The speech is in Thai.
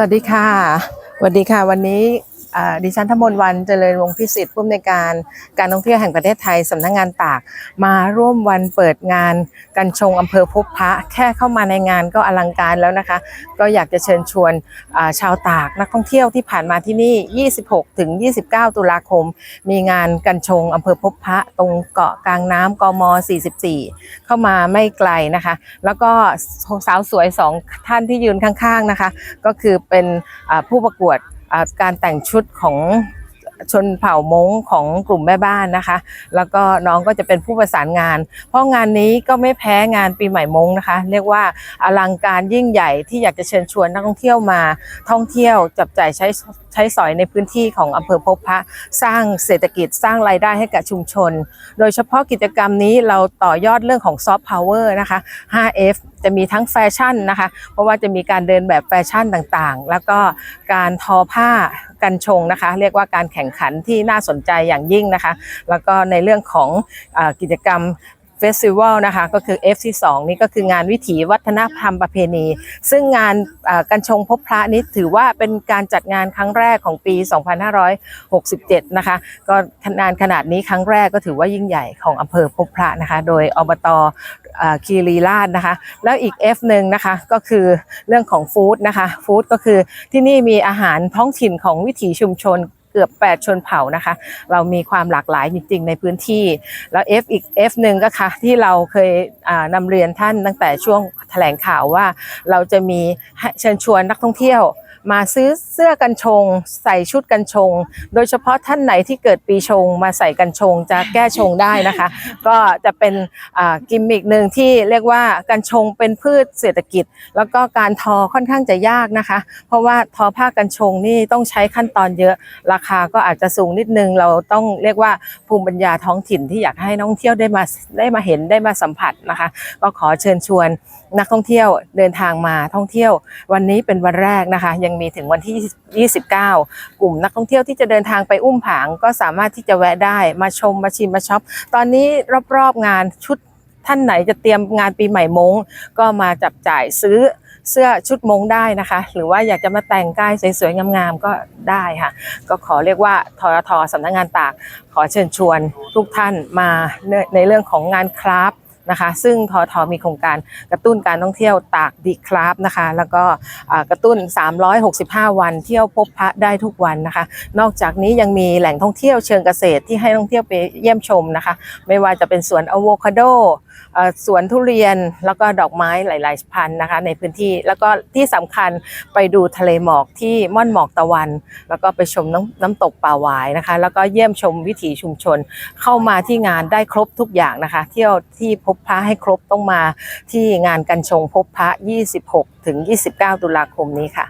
สวัสดีค่ะสวัสดีค่ะ วันนี้ ดิฉันธมนวันเจริญวงพิสิทธิ์ผู้อำนวยการการท่องเที่ยวแห่งประเทศไทยสำนักงงานตาก มาร่วมวันเปิดงานกันชงอำเภอพบพระ แค่เข้ามาในงานก็อลังการแล้วนะคะ ก็อยากจะเชิญชวนชาวตากนักท่องเที่ยวที่ผ่านมาที่นี่ 26 ถึง 29 ตุลาคม มีงานกันชงอำเภอพบพระ ตรงเกาะกลางน้ำกม 44 เข้ามาไม่ไกลนะคะ แล้วก็สาวสวยสองท่านที่ยืนข้างๆนะคะ ก็คือเป็นผู้ประกวด การแต่งชุดของ ชนเผ่ามงของกลุ่มแม่บ้านนะคะ แล้วก็น้องก็จะเป็นผู้ประสานงาน เพราะงานนี้ก็ไม่แพ้งานปีใหม่มงนะคะ เรียกว่าอลังการยิ่งใหญ่ที่อยากจะเชิญชวนนักท่องเที่ยวมา ท่องเที่ยวจับจ่ายใช้ใช้สอยในพื้นที่ของอำเภอพบพระสร้างเศรษฐกิจสร้างรายได้ให้กับชุมชน โดยเฉพาะกิจกรรมนี้เราต่อยอดเรื่องของซอฟต์พาวเวอร์นะคะ 5F จะมีทั้งแฟชั่นนะคะ เพราะว่าจะมีการเดินแบบแฟชั่นต่างๆ แล้วก็การทอผ้ากันชงนะคะ เรียกว่าการแข่งขันที่น่าสนใจอย่างยิ่งนะคะ แล้วก็ในเรื่องของอกิจกรรมเฟสติวัลนะคะก็คือ F ที่2นี่ก็คืองานวิถีวัฒนธรรมประเพณี ซึ่งงานกันชงพบพระนี้ถือว่าเป็นการจัดงานครั้งแรกของปี 2567 นะคะก็งานขนาดนี้ครั้งแรกก็ถือว่ายิ่งใหญ่ของอำเภอพบพระนะคะโดยอบตอคีรีราชนะคะ แล้วอีก F หนึ่งนะคะก็คือเรื่องของฟู้ดนะคะฟู้ดก็คือที่นี่มีอาหารท้องถิ่นของวิถีชุมชน เกือบ 8 ชนเผ่านะคะ เรามีความหลากหลายจริง ๆ ในพื้นที่ แล้ว F อีก F หนึ่งก็ค่ะที่เราเคยนำเรียนท่านตั้งแต่ช่วงแถลงข่าวว่า เราจะมีเชิญชวนนักท่องเที่ยวมาซื้อเสื้อกันชง ใส่ชุดกันชง โดยเฉพาะท่านไหนที่เกิดปีชง มาใส่กันชงจะแก้ชงได้นะคะ ก็จะเป็นกิมมิกหนึ่งที่เรียกว่ากันชงเป็นพืชเศรษฐกิจ แล้วก็การทอค่อนข้างจะยากนะคะ เพราะว่าทอผ้ากันชงนี่ต้องใช้ขั้นตอนเยอะราคาก็อาจจะสูงนิดนึง เราต้องเรียกว่าภูมิปัญญาท้องถิ่นที่อยากให้นักท่องเที่ยวได้มาได้มาเห็นได้มาสัมผัสนะคะ ก็ขอเชิญชวนนักท่องเที่ยวเดินทางมาท่องเที่ยว วันนี้เป็นวันแรกนะคะ ยังมีถึงวันที่ 29 กลุ่มนักท่องเที่ยวที่จะเดินทางไปอุ้มผางก็สามารถที่จะแวะได้มาชมมาชิมมาช็อป ตอนนี้รอบๆงานชุดท่านไหนจะเตรียมงานปีใหม่มงก็มาจับจ่ายซื้อ เสื้อชุดมงได้นะคะ หรือว่าอยากจะมาแต่งกายสวยๆงามๆก็ได้ค่ะ ก็ขอเรียกว่าทรทสำนักงานตาก ขอเชิญชวนทุกท่านมาในเรื่องของงานคราฟ นะคะ ซึ่งทอทมีโครงการกระตุ้นการท่องเที่ยวตากดีคราฟนะคะ แล้วก็กระตุ้น 365 วันเที่ยวพบพระได้ทุกวันนะคะ นอกจากนี้ยังมีแหล่งท่องเที่ยวเชิงเกษตรที่ให้ท่องเที่ยวไปเยี่ยมชมนะคะ ไม่ว่าจะเป็นสวนอะโวคาโดสวนทุเรียนแล้วก็ดอกไม้หลาย ๆ พันนะคะ ในพื้นที่แล้วก็ที่สำคัญไปดูทะเลหมอกที่ม่อนหมอกตะวัน แล้วก็ไปชมน้ำน้ำตกป่าหวายนะคะ แล้วก็เยี่ยมชมวิถีชุมชนเข้ามาที่งานได้ครบทุกอย่างนะคะ เที่ยวที่พบพระให้ครบต้องมาที่งานกันชงพบพระ 26 ถึง 29 ตุลาคมนี้ค่ะ